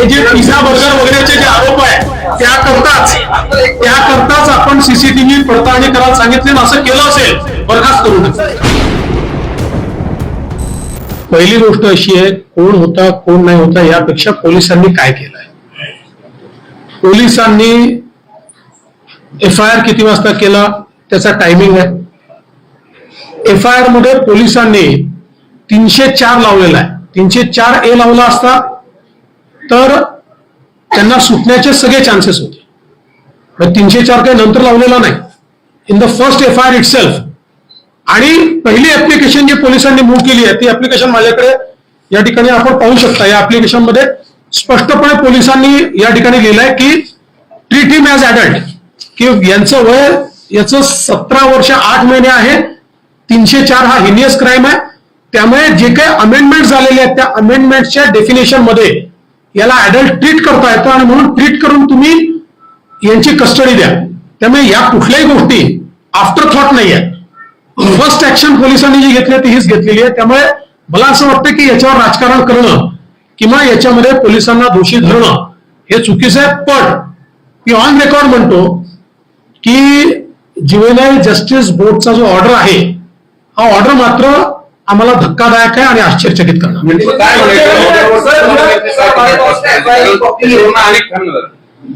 हे जे pizza burger वगैरेचे जे आरोप आहे त्याकरताच त्याकरताच आपण सीसीटीव्ही पडताळणी करायला सांगितले असं केलं असेल बरखास्त करू पहिली गोष्ट अशी आहे कोण होता कोण नाही होता यापेक्षा पोलिसांनी काय केलंय? पोलिसांनी एफ आय आर किती वाजता केला त्याचा टायमिंग आहे. एफ आय आरमध्ये पोलिसांनी तीनशे चार लावलेला आहे. तीनशे चार ए लावला असता तर त्यांना सुटण्याचे सगळे चान्सेस होते. पण तीनशे चार काही नंतर लावलेला नाही. In the first F I R itself आणि पहिली ऍप्लिकेशन जी पोलिसांनी मूव्ह केली आहे ती ऍप्लिकेशन माझ्याकडे या ठिकाणी आपण पाहू शकता. या ऍप्लिकेशनमध्ये स्पष्टपणे पोलिसांनी या ठिकाणी लिहिलंय की ट्रीट हिम ॲज अडल्ट की यांचं वय याचं सतरा वर्ष आठ महिने आहे. तीनशे चार हा हिनियस क्राईम आहे. त्यामुळे जे काही अमेंडमेंट झालेले आहेत त्या अमेंडमेंटच्या डेफिनेशनमध्ये याला ऍडल्ट ट्रीट करता येतं आणि म्हणून ट्रीट करून तुम्ही यांची कस्टडी द्या. त्यामुळे या कुठल्याही गोष्टी आफ्टर थॉट नाही आहेत फर्स्ट ऍक्शन पोलिसांनी जी घेतली आहे ती हीच घेतलेली आहे. त्यामुळे मला असं वाटतं की याच्यावर राजकारण करणं किंवा याच्यामध्ये पोलिसांना दोषी धरणं हे चुकीचं आहे. पण मी ऑन रेकॉर्ड म्हणतो की जिवेलाई जस्टिस बोर्डचा जो ऑर्डर आहे हा ऑर्डर मात्र आम्हाला धक्कादायक आहे आणि आश्चर्यचकित करणार म्हणजे काय म्हणायचं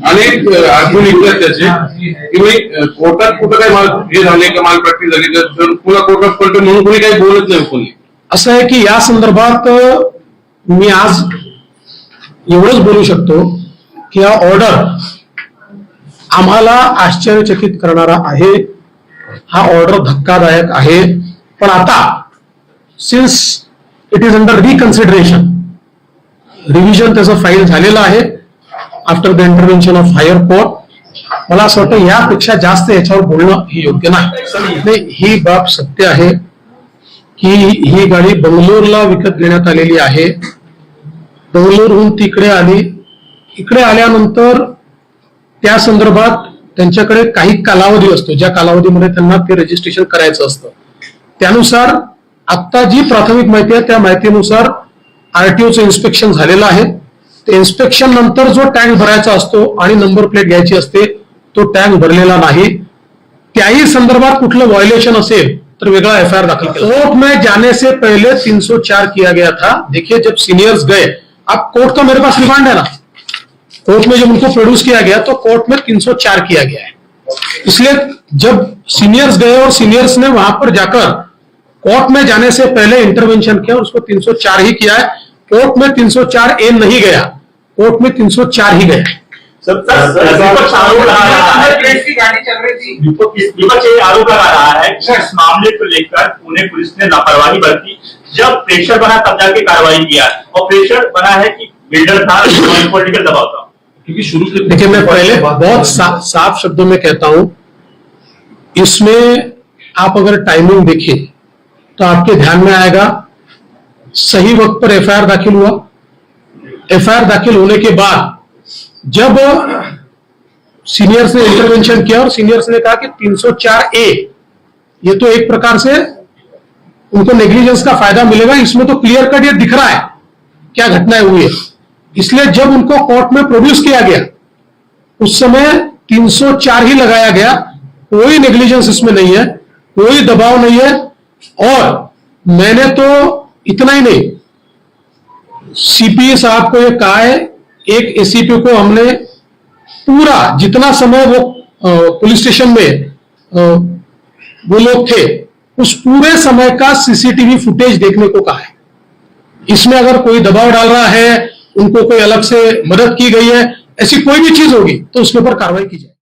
अनेक आठवण निघतात त्याचे की भाई कोर्टात कुठं काय माल हे झाले का माल प्रॅक्टिस झाली तर पुन्हा कोर्टात पलटे म्हणून कोणी काही बोलत नाही कोणी असं आहे की या संदर्भात मी आज एवढंच बोलू शकतो की हा ऑर्डर आम्हाला आश्चर्यचकित करणारा आहे हा ऑर्डर धक्कादायक आहे पण आता since it is under reconsideration revision त्याचं फाईल झालेलं आहे. After the intervention of higher court मला असं वाटतं यापेक्षा जास्त याच्यावर बोलणं हे योग्य नाही. नाही, ही बाब सत्य आहे की ही गाडी बंगलोरला विकत घेण्यात आलेली आहे. बंगलोरहून तिकडे आली. इकडे आल्यानंतर त्या संदर्भात त्यांच्याकडे काही कालावधी असतो. ज्या कालावधीमध्ये त्यांना ते रजिस्ट्रेशन करायचं असतं. त्यानुसार आता जी प्राथमिक माहिती त्या माहितीनुसार आरटीओचं इन्स्पेक्शन झालेलं आहे. ते इन्स्पेक्शन नंतर जो टँक आणि नंबर प्लेट असते तो टँक भरलेला नाही. त्याही संदर्भात कुठलं वायोलेशन असेल तो वेगळा एफ़ दाखिल कोर्ट में जाने से पहले 304 किया गया था. देखिए, जब सीनियर्स गए, अब कोर्ट का मेरे पास रिमांड है ना? कोर्ट में जब उनको प्रोड्यूस किया गया तो कोर्ट में 304 किया गया है। इसलिए जब सीनियर्स गए और सीनियर्स ने वहाँ पर जाकर कोर्ट में जाने से पहले इंटरवेंशन किया और उसको 304 ही किया है। कोर्ट में 304 ए नहीं गया। कोर्ट में 304 ही गया। विपक्ष आरोप लगा रहा है। प्रेस की गाड़ी चल रही थी। विपक्ष विपक्ष ये आरोप लगा रहा है कि इस मामले को लेकर पुणे पुलिस ने लापरवाही बरती। जब प्रेशर बना तब जाके कार्रवाई किया। और प्रेशर बना है कि बिल्डर था पॉलिटिकल दबाव था। क्योंकि शुरू से देखिए मैं पहले बहुत साफ़ शब्दों में कहता हूँ इसमें आप अगर टाइमिंग देखें तो आपके ध्यान में आएगा, सही वक्त पर एफआईआर दाखिल हुआ। एफआईआर दाखिल होने के बाद जब सीनियर्स ने इंटरवेंशन किया और सीनियर्स ने कहा कि 304 ए, ये तो एक प्रकार से उनको नेग्लिजेंस का फ़ायदा मिलेगा, इसमें तो क्लियर कट ये दिख रहा है क्या घटनाएँ हुई है। इसलिए जब उनको कोर्ट में प्रोड्यूस किया गया, उस समय 304 ही लगाया गया, कोई नेग्लिजेंस इसमें नहीं है, कोई दबाव नहीं है। और मैंने तो इतना ही नहीं सीपी साहब को ये कहा है, एक एसीपी को हमने पूरा जितना समय वो पुलिस स्टेशन में वो लोग थे, उस पूरे समय का सीसीटीवी फुटेज देखने को कहा है। इसमें अगर कोई दबाव डाल रहा है, उनको कोई अलग से मदद की गई है, ऐसी कोई भी चीज़ होगी तो उसके ऊपर कार्रवाई की जाए।